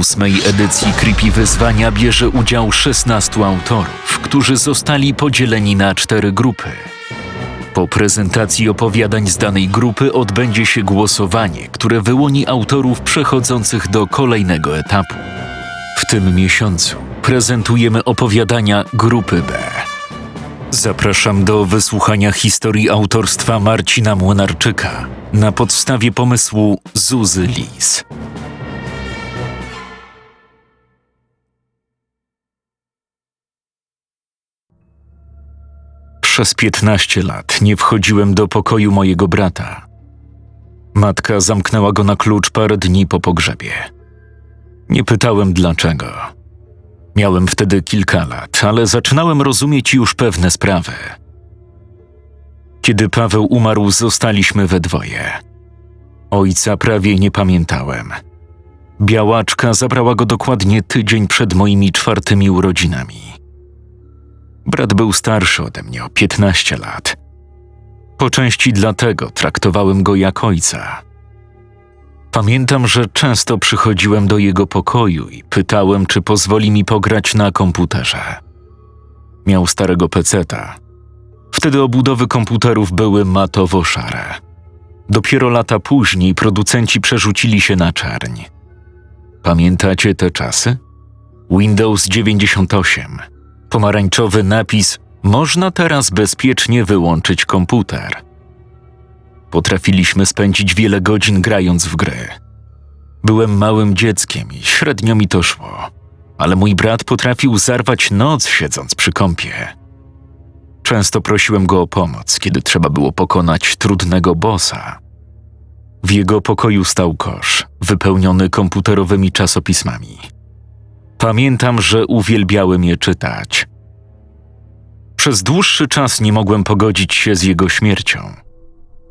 Ósmej edycji Creepy Wyzwania bierze udział 16 autorów, którzy zostali podzieleni na cztery grupy. Po prezentacji opowiadań z danej grupy odbędzie się głosowanie, które wyłoni autorów przechodzących do kolejnego etapu. W tym miesiącu prezentujemy opowiadania grupy B. Zapraszam do wysłuchania historii autorstwa Marcina Młynarczyka na podstawie pomysłu Zuzy Lis. Przez 15 lat nie wchodziłem do pokoju mojego brata. Matka zamknęła go na klucz parę dni po pogrzebie. Nie pytałem dlaczego. Miałem wtedy kilka lat, ale zaczynałem rozumieć już pewne sprawy. Kiedy Paweł umarł, zostaliśmy we dwoje. Ojca prawie nie pamiętałem. Białaczka zabrała go dokładnie tydzień przed moimi czwartymi urodzinami. Brat był starszy ode mnie o 15 lat. Po części dlatego traktowałem go jak ojca. Pamiętam, że często przychodziłem do jego pokoju i pytałem, czy pozwoli mi pograć na komputerze. Miał starego peceta. Wtedy obudowy komputerów były matowo-szare. Dopiero lata później producenci przerzucili się na czerń. Pamiętacie te czasy? Windows 98 pomarańczowy napis Można teraz bezpiecznie wyłączyć komputer. Potrafiliśmy spędzić wiele godzin grając w gry. Byłem małym dzieckiem i średnio mi to szło, ale mój brat potrafił zarwać noc siedząc przy kąpie. Często prosiłem go o pomoc, kiedy trzeba było pokonać trudnego bossa. W jego pokoju stał kosz, wypełniony komputerowymi czasopismami. Pamiętam, że uwielbiałem je czytać. Przez dłuższy czas nie mogłem pogodzić się z jego śmiercią.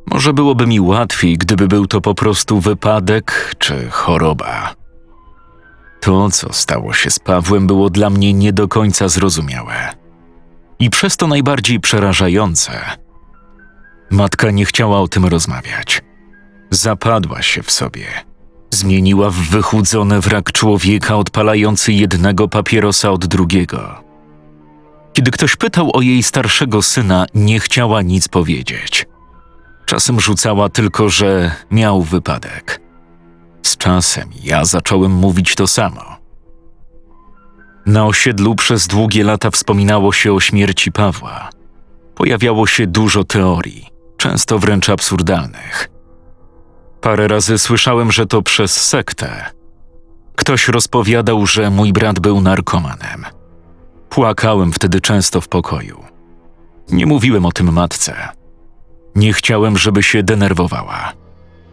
Może byłoby mi łatwiej, gdyby był to po prostu wypadek czy choroba. To, co stało się z Pawłem, było dla mnie nie do końca zrozumiałe. I przez to najbardziej przerażające. Matka nie chciała o tym rozmawiać. Zapadła się w sobie zmieniła w wychudzony wrak człowieka odpalający jednego papierosa od drugiego. Kiedy ktoś pytał o jej starszego syna, nie chciała nic powiedzieć. Czasem rzucała tylko, że miał wypadek. Z czasem ja zacząłem mówić to samo. Na osiedlu przez długie lata wspominało się o śmierci Pawła. Pojawiało się dużo teorii, często wręcz absurdalnych. Parę razy słyszałem, że to przez sektę. Ktoś rozpowiadał, że mój brat był narkomanem. Płakałem wtedy często w pokoju. Nie mówiłem o tym matce. Nie chciałem, żeby się denerwowała.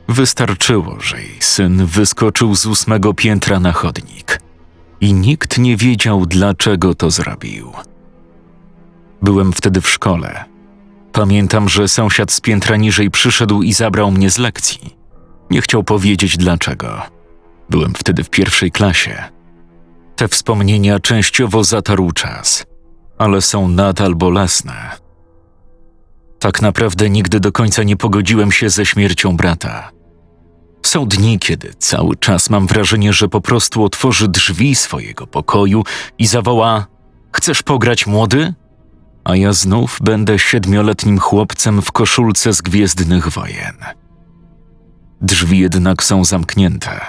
Wystarczyło, że jej syn wyskoczył z ósmego piętra na chodnik i nikt nie wiedział, dlaczego to zrobił. Byłem wtedy w szkole. Pamiętam, że sąsiad z piętra niżej przyszedł i zabrał mnie z lekcji. Nie chciał powiedzieć dlaczego. Byłem wtedy w pierwszej klasie. Te wspomnienia częściowo zatarł czas, ale są nadal bolesne. Tak naprawdę nigdy do końca nie pogodziłem się ze śmiercią brata. Są dni, kiedy cały czas mam wrażenie, że po prostu otworzy drzwi swojego pokoju i zawoła: Chcesz pograć młody? A ja znów będę siedmioletnim chłopcem w koszulce z gwiezdnych wojen. Drzwi jednak są zamknięte,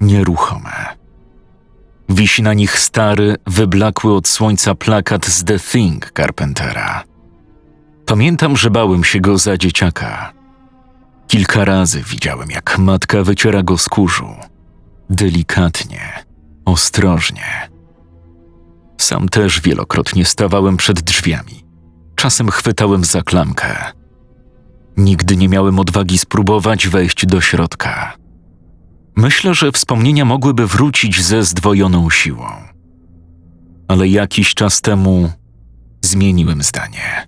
nieruchome. Wisi na nich stary, wyblakły od słońca plakat z The Thing Carpentera. Pamiętam, że bałem się go za dzieciaka. Kilka razy widziałem, jak matka wyciera go z kurzu. Delikatnie, ostrożnie. Sam też wielokrotnie stawałem przed drzwiami. Czasem chwytałem za klamkę. Nigdy nie miałem odwagi spróbować wejść do środka. Myślę, że wspomnienia mogłyby wrócić ze zdwojoną siłą. Ale jakiś czas temu zmieniłem zdanie.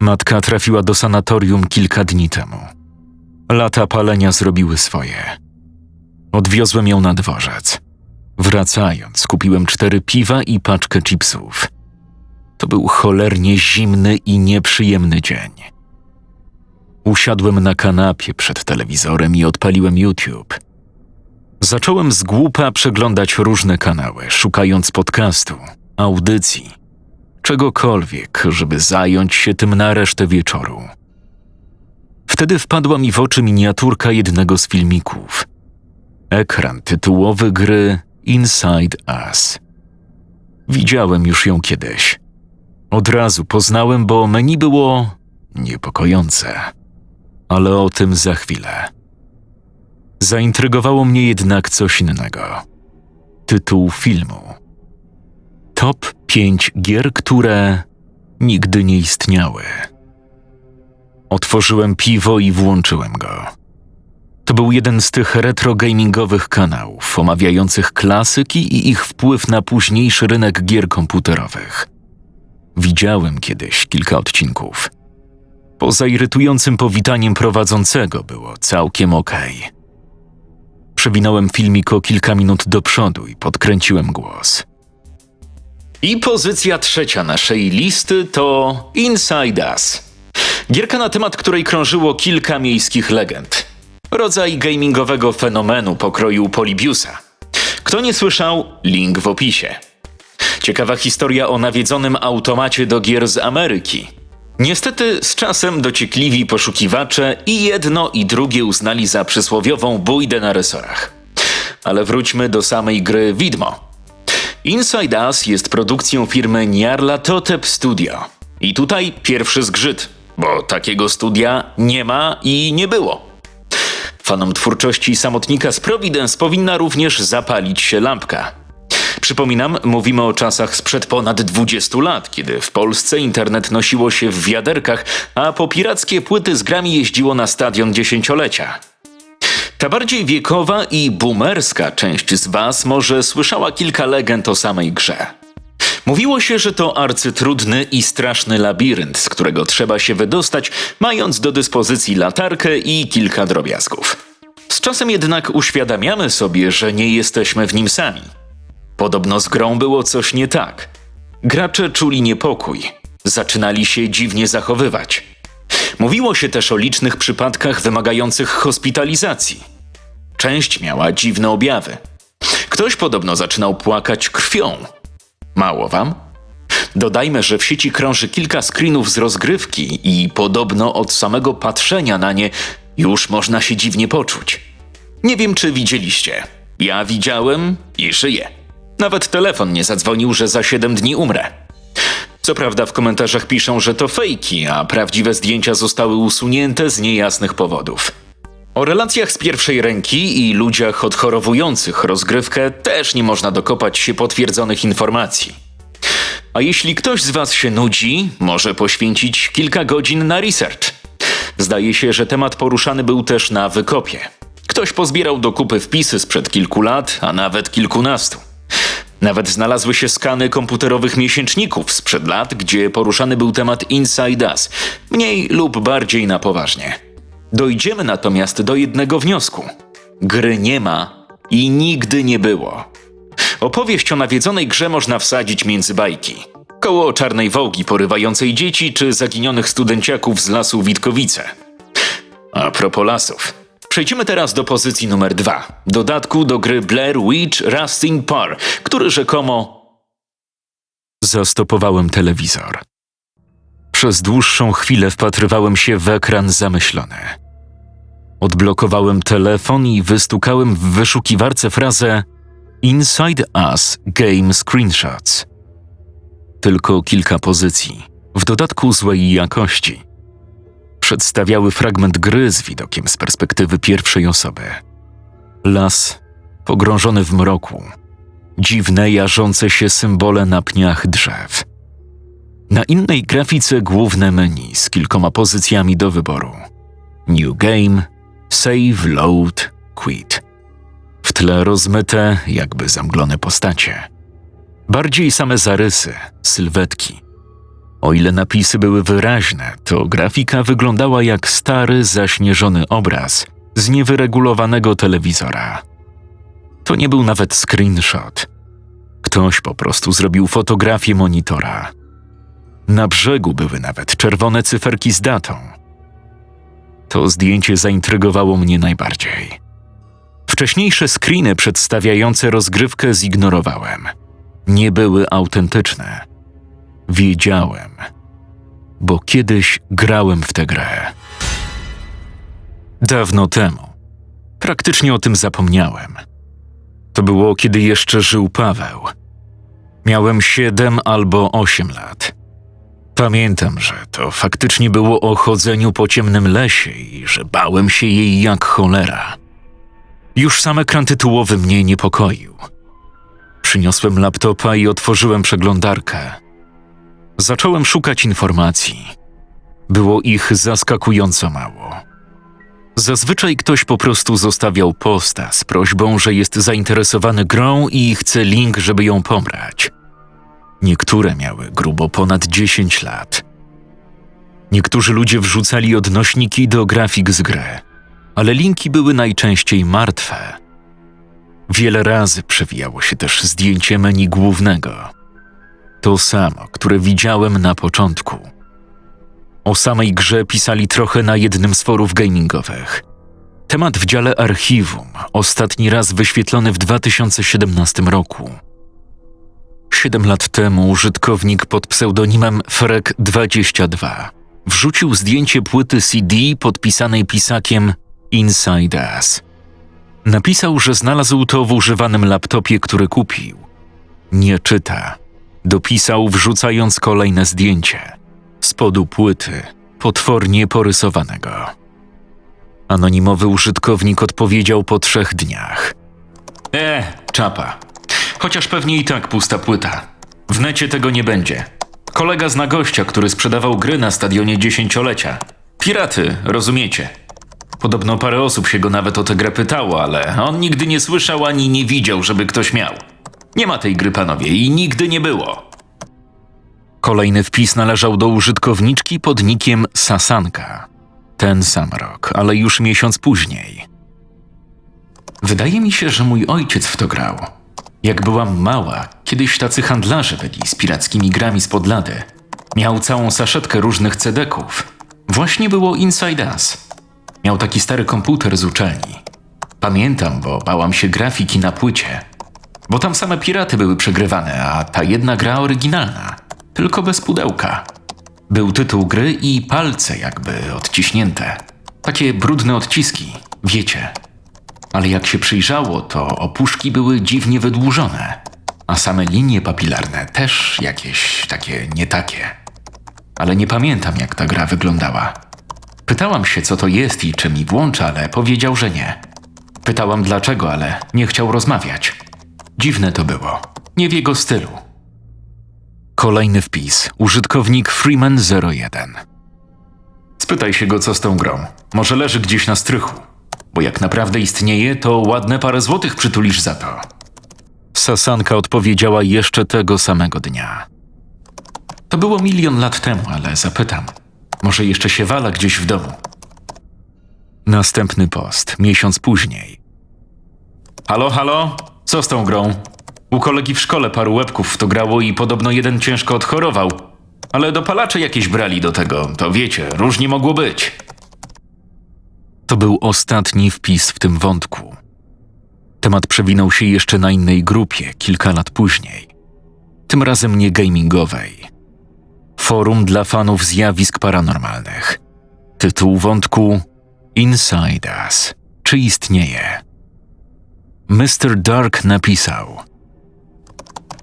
Matka trafiła do sanatorium kilka dni temu. Lata palenia zrobiły swoje. Odwiozłem ją na dworzec. Wracając, kupiłem cztery piwa i paczkę chipsów. To był cholernie zimny i nieprzyjemny dzień. Usiadłem na kanapie przed telewizorem i odpaliłem YouTube. Zacząłem z głupa przeglądać różne kanały, szukając podcastu, audycji, czegokolwiek, żeby zająć się tym na resztę wieczoru. Wtedy wpadła mi w oczy miniaturka jednego z filmików. Ekran tytułowy gry Inside Us. Widziałem już ją kiedyś. Od razu poznałem, bo menu było niepokojące. Ale o tym za chwilę. Zaintrygowało mnie jednak coś innego. Tytuł filmu. Top 5 gier, które nigdy nie istniały. Otworzyłem piwo i włączyłem go. To był jeden z tych retro gamingowych kanałów omawiających klasyki i ich wpływ na późniejszy rynek gier komputerowych. Widziałem kiedyś kilka odcinków. Poza irytującym powitaniem prowadzącego było całkiem okej. Okay. Przewinąłem filmik o kilka minut do przodu i podkręciłem głos. I pozycja trzecia naszej listy to Inside Us. Gierka na temat której krążyło kilka miejskich legend. Rodzaj gamingowego fenomenu pokroju Polibiusa. Kto nie słyszał, link w opisie. Ciekawa historia o nawiedzonym automacie do gier z Ameryki. Niestety z czasem dociekliwi poszukiwacze i jedno i drugie uznali za przysłowiową bójdę na resorach. Ale wróćmy do samej gry Widmo. Inside Us jest produkcją firmy Nyarlathotep Studio. I tutaj pierwszy zgrzyt, bo takiego studia nie ma i nie było. Fanom twórczości samotnika z Providence powinna również zapalić się lampka. Przypominam, mówimy o czasach sprzed ponad 20 lat, kiedy w Polsce internet nosiło się w wiaderkach, a po pirackie płyty z grami jeździło na stadion dziesięciolecia. Ta bardziej wiekowa i boomerska część z Was może słyszała kilka legend o samej grze. Mówiło się, że to arcytrudny i straszny labirynt, z którego trzeba się wydostać, mając do dyspozycji latarkę i kilka drobiazgów. Z czasem jednak uświadamiamy sobie, że nie jesteśmy w nim sami. Podobno z grą było coś nie tak. Gracze czuli niepokój, zaczynali się dziwnie zachowywać. Mówiło się też o licznych przypadkach wymagających hospitalizacji. Część miała dziwne objawy. Ktoś podobno zaczynał płakać krwią. Mało wam? Dodajmy, że w sieci krąży kilka screenów z rozgrywki i podobno od samego patrzenia na nie już można się dziwnie poczuć. Nie wiem, czy widzieliście. Ja widziałem i żyję. Nawet telefon nie zadzwonił, że za 7 dni umrę. Co prawda w komentarzach piszą, że to fejki, a prawdziwe zdjęcia zostały usunięte z niejasnych powodów. O relacjach z pierwszej ręki i ludziach odchorowujących rozgrywkę też nie można dokopać się potwierdzonych informacji. A jeśli ktoś z Was się nudzi, może poświęcić kilka godzin na research. Zdaje się, że temat poruszany był też na wykopie. Ktoś pozbierał do kupy wpisy sprzed kilku lat, a nawet kilkunastu. Nawet znalazły się skany komputerowych miesięczników sprzed lat, gdzie poruszany był temat Inside Us, mniej lub bardziej na poważnie. Dojdziemy natomiast do jednego wniosku. Gry nie ma i nigdy nie było. Opowieść o nawiedzonej grze można wsadzić między bajki. Koło czarnej wołgi porywającej dzieci czy zaginionych studenciaków z lasu Witkowice. A propos lasów. Przejdziemy teraz do pozycji numer dwa. Dodatku do gry Blair Witch Rusting Par, który rzekomo... Zastopowałem telewizor. Przez dłuższą chwilę wpatrywałem się w ekran zamyślony. Odblokowałem telefon i wystukałem w wyszukiwarce frazę Inside Us Game Screenshots. Tylko kilka pozycji, w dodatku złej jakości. Przedstawiały fragment gry z widokiem z perspektywy pierwszej osoby. Las pogrążony w mroku, dziwne jarzące się symbole na pniach drzew. Na innej grafice główne menu z kilkoma pozycjami do wyboru. New Game, Save, Load, Quit. W tle rozmyte, jakby zamglone postacie. Bardziej same zarysy, sylwetki. O ile napisy były wyraźne, to grafika wyglądała jak stary, zaśnieżony obraz z niewyregulowanego telewizora. To nie był nawet screenshot. Ktoś po prostu zrobił fotografię monitora. Na brzegu były nawet czerwone cyferki z datą. To zdjęcie zaintrygowało mnie najbardziej. Wcześniejsze screeny przedstawiające rozgrywkę zignorowałem. Nie były autentyczne. Wiedziałem, bo kiedyś grałem w tę grę. Dawno temu. Praktycznie o tym zapomniałem. To było, kiedy jeszcze żył Paweł. Miałem siedem albo osiem lat. Pamiętam, że to faktycznie było o chodzeniu po ciemnym lesie i że bałem się jej jak cholera. Już sam ekran tytułowy mnie niepokoił. Przyniosłem laptopa i otworzyłem przeglądarkę. Zacząłem szukać informacji. Było ich zaskakująco mało. Zazwyczaj ktoś po prostu zostawiał posta z prośbą, że jest zainteresowany grą i chce link, żeby ją pobrać. Niektóre miały grubo ponad 10 lat. Niektórzy ludzie wrzucali odnośniki do grafik z gry, ale linki były najczęściej martwe. Wiele razy przewijało się też zdjęcie menu głównego. To samo, które widziałem na początku. O samej grze pisali trochę na jednym z forów gamingowych. Temat w dziale archiwum, ostatni raz wyświetlony w 2017 roku. Siedem lat temu użytkownik pod pseudonimem Frek22 wrzucił zdjęcie płyty CD podpisanej pisakiem Inside Us. Napisał, że znalazł to w używanym laptopie, który kupił. Nie czyta. Dopisał, wrzucając kolejne zdjęcie. Spodu płyty, potwornie porysowanego. Anonimowy użytkownik odpowiedział po trzech dniach. E, czapa. Chociaż pewnie i tak pusta płyta. W necie tego nie będzie. Kolega zna gościa, który sprzedawał gry na stadionie dziesięciolecia. Piraty, rozumiecie? Podobno parę osób się go nawet o tę grę pytało, ale on nigdy nie słyszał ani nie widział, żeby ktoś miał. Nie ma tej gry, panowie, i nigdy nie było. Kolejny wpis należał do użytkowniczki pod nikiem Sasanka. Ten sam rok, ale już miesiąc później. Wydaje mi się, że mój ojciec w to grał. Jak byłam mała, kiedyś tacy handlarze byli z pirackimi grami z podlady. Miał całą saszetkę różnych cedeków. Właśnie było Inside Us. Miał taki stary komputer z uczelni. Pamiętam, bo bałam się grafiki na płycie. Bo tam same piraty były przegrywane, a ta jedna gra oryginalna, tylko bez pudełka. Był tytuł gry i palce jakby odciśnięte. Takie brudne odciski, wiecie. Ale jak się przyjrzało, to opuszki były dziwnie wydłużone, a same linie papilarne też jakieś takie nie takie. Ale nie pamiętam, jak ta gra wyglądała. Pytałam się, co to jest i czy mi włącza, ale powiedział, że nie. Pytałam dlaczego, ale nie chciał rozmawiać. Dziwne to było. Nie w jego stylu. Kolejny wpis. Użytkownik Freeman01. Spytaj się go, co z tą grą. Może leży gdzieś na strychu. Bo jak naprawdę istnieje, to ładne parę złotych przytulisz za to. Sasanka odpowiedziała jeszcze tego samego dnia. To było milion lat temu, ale zapytam. Może jeszcze się wala gdzieś w domu. Następny post, miesiąc później. Halo, halo? Co z tą grą? U kolegi w szkole paru łebków w to grało i podobno jeden ciężko odchorował. Ale dopalacze jakieś brali do tego, to wiecie, różnie mogło być. To był ostatni wpis w tym wątku. Temat przewinął się jeszcze na innej grupie kilka lat później. Tym razem nie gamingowej. Forum dla fanów zjawisk paranormalnych. Tytuł wątku Inside Us. Czy istnieje? Mr. Dark napisał: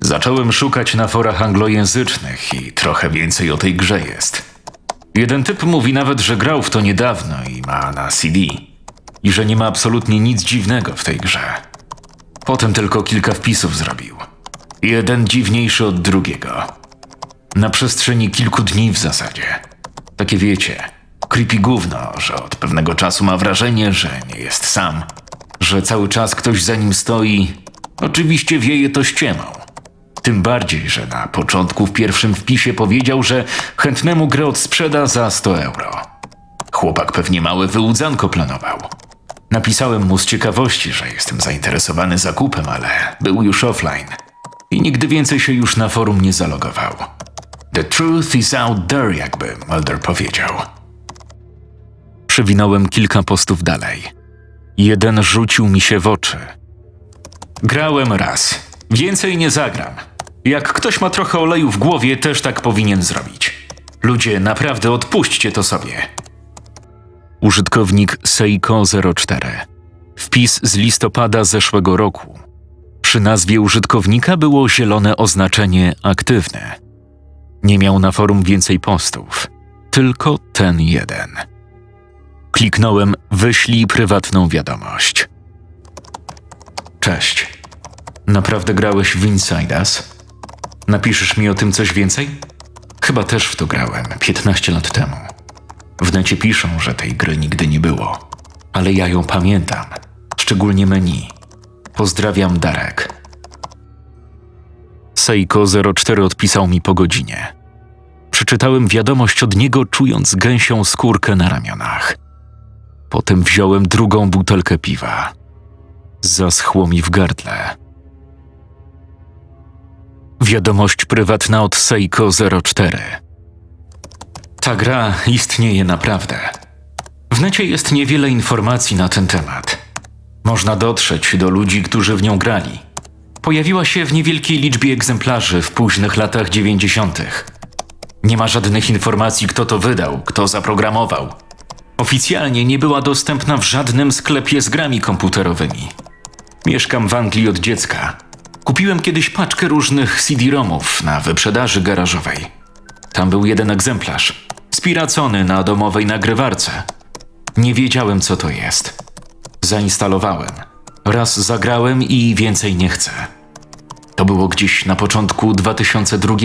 Zacząłem szukać na forach anglojęzycznych i trochę więcej o tej grze jest. Jeden typ mówi nawet, że grał w to niedawno i ma na CD. I że nie ma absolutnie nic dziwnego w tej grze. Potem tylko kilka wpisów zrobił. Jeden dziwniejszy od drugiego. Na przestrzeni kilku dni w zasadzie. Takie wiecie, creepy gówno, że od pewnego czasu ma wrażenie, że nie jest sam. Że cały czas ktoś za nim stoi. Oczywiście wieje to ściemą. Tym bardziej, że na początku w pierwszym wpisie powiedział, że chętnemu grę odsprzeda za 100 euro. Chłopak pewnie małe wyłudzanko planował. Napisałem mu z ciekawości, że jestem zainteresowany zakupem, ale był już offline i nigdy więcej się już na forum nie zalogował. The truth is out there, jakby Mulder powiedział. Przewinąłem kilka postów dalej. Jeden rzucił mi się w oczy. Grałem raz. Więcej nie zagram. Jak ktoś ma trochę oleju w głowie, też tak powinien zrobić. Ludzie, naprawdę odpuśćcie to sobie. Użytkownik Seiko04. Wpis z listopada zeszłego roku. Przy nazwie użytkownika było zielone oznaczenie aktywne. Nie miał na forum więcej postów, tylko ten jeden. Kliknąłem wyślij prywatną wiadomość. Cześć. Naprawdę grałeś w Inside Us? Napiszesz mi o tym coś więcej? Chyba też w to grałem 15 lat temu. W necie piszą, że tej gry nigdy nie było, ale ja ją pamiętam, szczególnie menu. Pozdrawiam, Darek. Seiko04 odpisał mi po godzinie. Przeczytałem wiadomość od niego, czując gęsią skórkę na ramionach. Potem wziąłem drugą butelkę piwa. Zaschło mi w gardle. Wiadomość prywatna od Seiko04. Ta gra istnieje naprawdę. W necie jest niewiele informacji na ten temat. Można dotrzeć do ludzi, którzy w nią grali. Pojawiła się w niewielkiej liczbie egzemplarzy w późnych latach 90. Nie ma żadnych informacji, kto to wydał, kto zaprogramował. Oficjalnie nie była dostępna w żadnym sklepie z grami komputerowymi. Mieszkam w Anglii od dziecka. Kupiłem kiedyś paczkę różnych CD-ROMów na wyprzedaży garażowej. Tam był jeden egzemplarz, spiracony na domowej nagrywarce. Nie wiedziałem, co to jest. Zainstalowałem. Raz zagrałem i więcej nie chcę. To było gdzieś na początku 2002.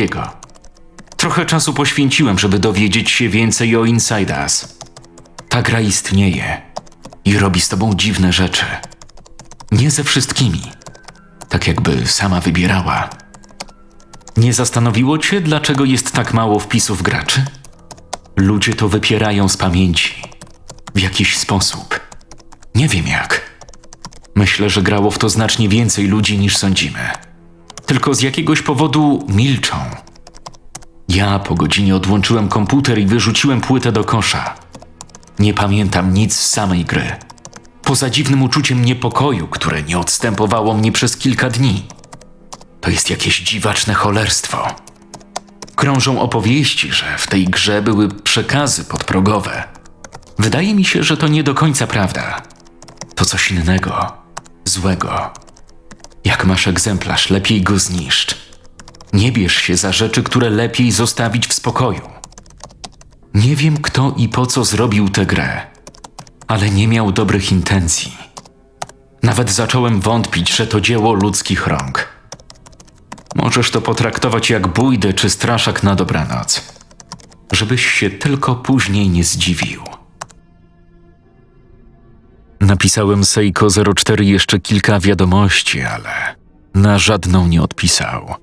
Trochę czasu poświęciłem, żeby dowiedzieć się więcej o Inside Us. Ta gra istnieje i robi z tobą dziwne rzeczy. Nie ze wszystkimi. Tak jakby sama wybierała. Nie zastanowiło cię, dlaczego jest tak mało wpisów graczy? Ludzie to wypierają z pamięci. W jakiś sposób. Nie wiem jak. Myślę, że grało w to znacznie więcej ludzi niż sądzimy. Tylko z jakiegoś powodu milczą. Ja po godzinie odłączyłem komputer i wyrzuciłem płytę do kosza. Nie pamiętam nic z samej gry. Poza dziwnym uczuciem niepokoju, które nie odstępowało mnie przez kilka dni. To jest jakieś dziwaczne cholerstwo. Krążą opowieści, że w tej grze były przekazy podprogowe. Wydaje mi się, że to nie do końca prawda. To coś innego, złego. Jak masz egzemplarz, lepiej go zniszcz. Nie bierz się za rzeczy, które lepiej zostawić w spokoju. Nie wiem, kto i po co zrobił tę grę, ale nie miał dobrych intencji. Nawet zacząłem wątpić, że to dzieło ludzkich rąk. Możesz to potraktować jak bójdę czy straszak na dobranoc, żebyś się tylko później nie zdziwił. Napisałem Seiko 04 jeszcze kilka wiadomości, ale na żadną nie odpisał.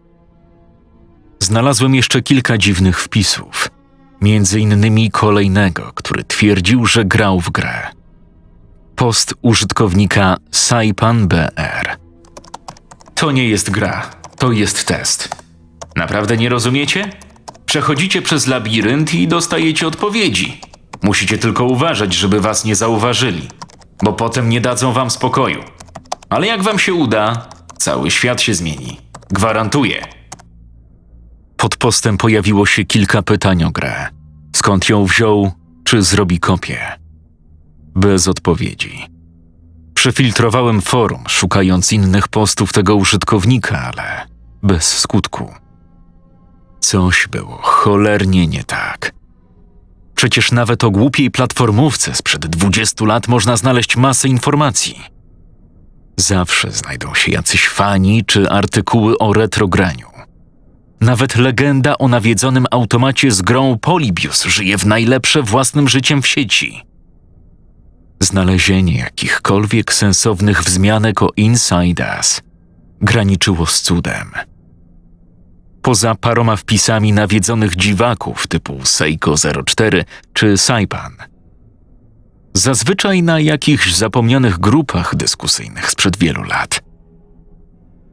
Znalazłem jeszcze kilka dziwnych wpisów, między innymi kolejnego, który twierdził, że grał w grę. Post użytkownika Saipan BR. To nie jest gra, to jest test. Naprawdę nie rozumiecie? Przechodzicie przez labirynt i dostajecie odpowiedzi. Musicie tylko uważać, żeby was nie zauważyli, bo potem nie dadzą wam spokoju. Ale jak wam się uda, cały świat się zmieni. Gwarantuję. Pod postem pojawiło się kilka pytań o grę. Skąd ją wziął, czy zrobi kopię? Bez odpowiedzi. Przefiltrowałem forum, szukając innych postów tego użytkownika, ale bez skutku. Coś było cholernie nie tak. Przecież nawet o głupiej platformówce sprzed 20 lat można znaleźć masę informacji. Zawsze znajdą się jacyś fani czy artykuły o retrograniu. Nawet legenda o nawiedzonym automacie z grą Polybius żyje w najlepsze własnym życiem w sieci. Znalezienie jakichkolwiek sensownych wzmianek o Inside Us graniczyło z cudem. Poza paroma wpisami nawiedzonych dziwaków typu Seiko 04 czy Saipan. Zazwyczaj na jakichś zapomnianych grupach dyskusyjnych sprzed wielu lat.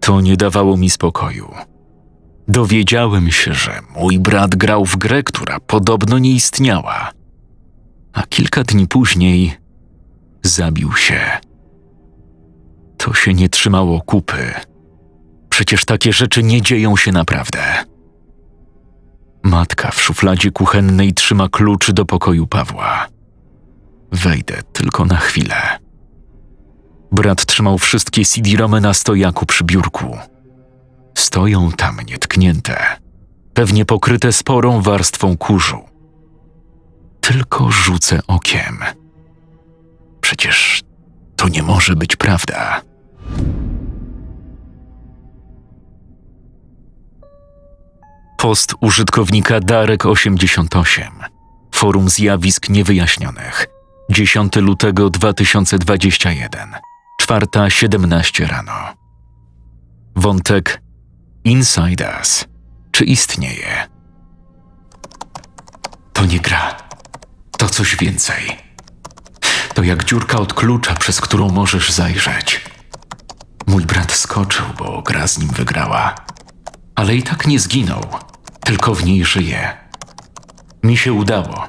To nie dawało mi spokoju. Dowiedziałem się, że mój brat grał w grę, która podobno nie istniała. A kilka dni później zabił się To się nie trzymało kupy. Przecież takie rzeczy nie dzieją się naprawdę. Matka w szufladzie kuchennej trzyma klucz do pokoju Pawła. Wejdę tylko na chwilę. Brat trzymał wszystkie CD-romy na stojaku przy biurku. Stoją tam nietknięte, pewnie pokryte sporą warstwą kurzu. Tylko rzucę okiem. Przecież to nie może być prawda. Post użytkownika Darek88. Forum zjawisk niewyjaśnionych. 10 lutego 2021. 4.17 rano. Wątek Inside Us. Czy istnieje? To nie gra. To coś więcej. To jak dziurka od klucza, przez którą możesz zajrzeć. Mój brat skoczył, bo gra z nim wygrała. Ale i tak nie zginął, tylko w niej żyje. Mi się udało.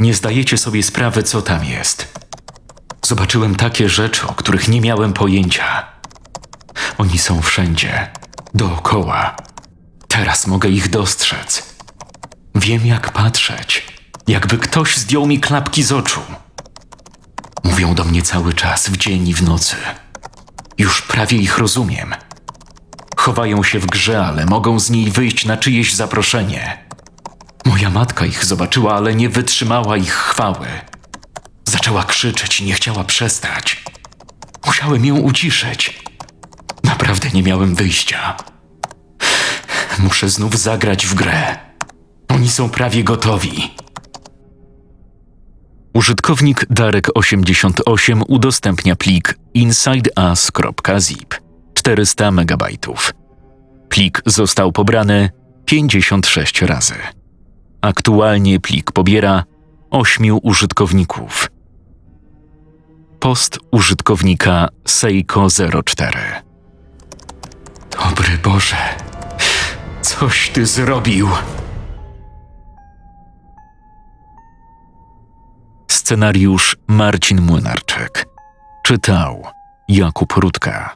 Nie zdajecie sobie sprawy, co tam jest. Zobaczyłem takie rzeczy, o których nie miałem pojęcia. Oni są wszędzie, dookoła. Teraz mogę ich dostrzec. Wiem, jak patrzeć, jakby ktoś zdjął mi klapki z oczu. Mówią do mnie cały czas, w dzień i w nocy. Już prawie ich rozumiem. Chowają się w grze, ale mogą z niej wyjść na czyjeś zaproszenie. Moja matka ich zobaczyła, ale nie wytrzymała ich chwały. Zaczęła krzyczeć i nie chciała przestać. Musiałem ją uciszyć. Naprawdę nie miałem wyjścia. Muszę znów zagrać w grę. Oni są prawie gotowi. Użytkownik Darek88 udostępnia plik insideus.zip 400 MB. Plik został pobrany 56 razy. Aktualnie plik pobiera 8 użytkowników. Post użytkownika Seiko04. Dobry Boże, coś ty zrobił. Scenariusz Marcin Młynarczyk. Czytał Jakub Rutka.